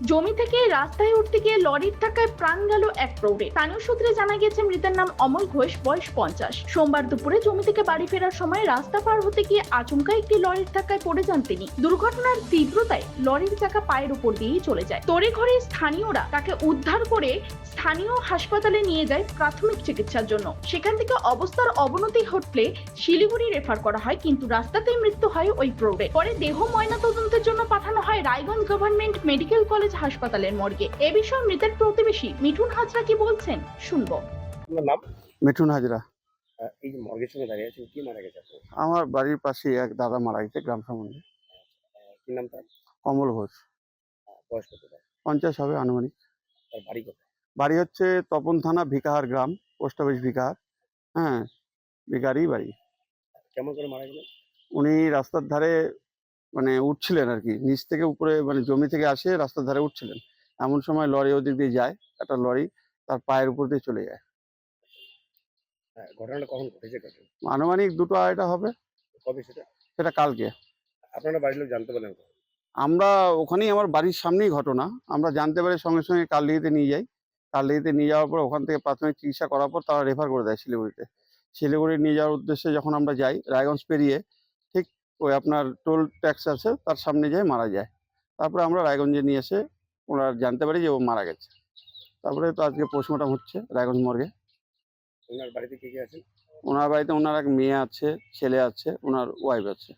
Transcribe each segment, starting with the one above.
জমি থেকে রাস্তায় উঠতে গিয়ে লরির ধাক্কায় প্রাণ গেল এক প্রৌঢ়ে স্থানীয় সূত্রে জানা গেছে মৃতের নাম অমল ঘোষ, বয়স পঞ্চাশ। সোমবার দুপুরে জমি থেকে বাড়ি ফেরার সময় রাস্তা পার হতে গিয়ে আচমকা একটি লরির ধাক্কায় পড়ে যান তিনি। দুর্ঘটনার তীব্রতায় লরির চাকা পায়ের উপর দিয়েই চলে যায়। তড়ি ঘরে স্থানীয়রা তাকে উদ্ধার করে স্থানীয় হাসপাতালে নিয়ে যায় প্রাথমিক চিকিৎসার জন্য। সেখান থেকে অবস্থার অবনতি ঘটলে শিলিগুড়ি রেফার করা হয়, কিন্তু রাস্তাতেই মৃত্যু হয় ওই প্রৌঢ়ে পরে দেহ ময়নাতদন্তের জন্য পাঠানো হয় রায়গঞ্জ গভর্নমেন্ট মেডিকেল কলেজ হাসপাতালের মর্গে। এ বিষয়ে মৃতের প্রতিবেশী মিঠুন হাজরা কি বলছেন? শুনব। আপনার নাম? মিঠুন হাজরা। এই যে মর্গের সঙ্গে দাঁড়িয়ে আছেন কি মারা গেছে আমার বাড়ির পাশে এক দাদা মারা গেছে গ্রাম সম্বন্ধে। কি নাম তার? কমল ঘোষ। বয়স কত পঞ্চাশ হবে আনুমানিক। তার বাড়ি কোথায় বাড়ি হচ্ছে তপন থানা ভিকাহার গ্রাম পোস্ট অফিস ভিকাহার। হ্যাঁ ভিকারই বাড়ি। কেমন করে মারা গেলেন? উনি রাস্তার ধারে মানে উঠছিলেন আর কি। নিচ থেকে উপরে মানে জমি থেকে আসে রাস্তার ধারে উঠছিলেন। এমন সময় লরি ওদিক দিয়ে যায় একটা লরি তার পায়ের উপর দিয়ে চলে যায়। হ্যাঁ ঘটনাটা কখন ঘটেছে আনুমানিক দুটো আড়াইটা হবে। কবে সেটা? সেটা কালকে। আপনারা বাড়ির লোক জানতে পারলেন আমরা ওখানেই আমার বাড়ির সামনেই ঘটনা। আমরা জানতে পারি সঙ্গে সঙ্গে কালদিঘিতে নিয়ে যাই। কালদিঘিতে নিয়ে যাওয়ার পর ওখান থেকে প্রাথমিক চিকিৎসা করার পর তারা রেফার করে দেয় শিলিগুড়িতে। শিলিগুড়ি নিয়ে যাওয়ার উদ্দেশ্যে যখন আমরা যাই রায়গঞ্জ পেরিয়ে ওই আপনার টোল ট্যাক্স আছে তার সামনে যায় মারা যায়। তারপরে আমরা রায়গঞ্জে নিয়ে এসে ওনারা জানতে পারি যে ও মারা গেছে। তারপরে তো আজকে পোস্টমর্টম হচ্ছে রায়গঞ্জ মর্গে। ওনার বাড়িতে কে কে আছেন? ওনার বাড়িতে ওনার এক মেয়ে আছে ছেলে আছে ওনার ওয়াইফ আছে।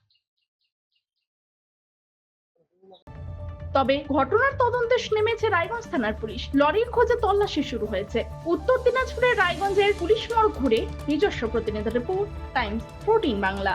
তবে ঘটনার তদন্তে নেমেছে রায়গঞ্জ থানার পুলিশ। লরির খোঁজে তল্লাশি শুরু হয়েছে। উত্তর দিনাজপুরের রায়গঞ্জের পুলিশ মোড় ঘুরে নিজস্ব প্রতিনিধি রিপোর্ট টাইমস ফোরটিন বাংলা।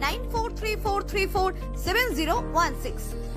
9434347016.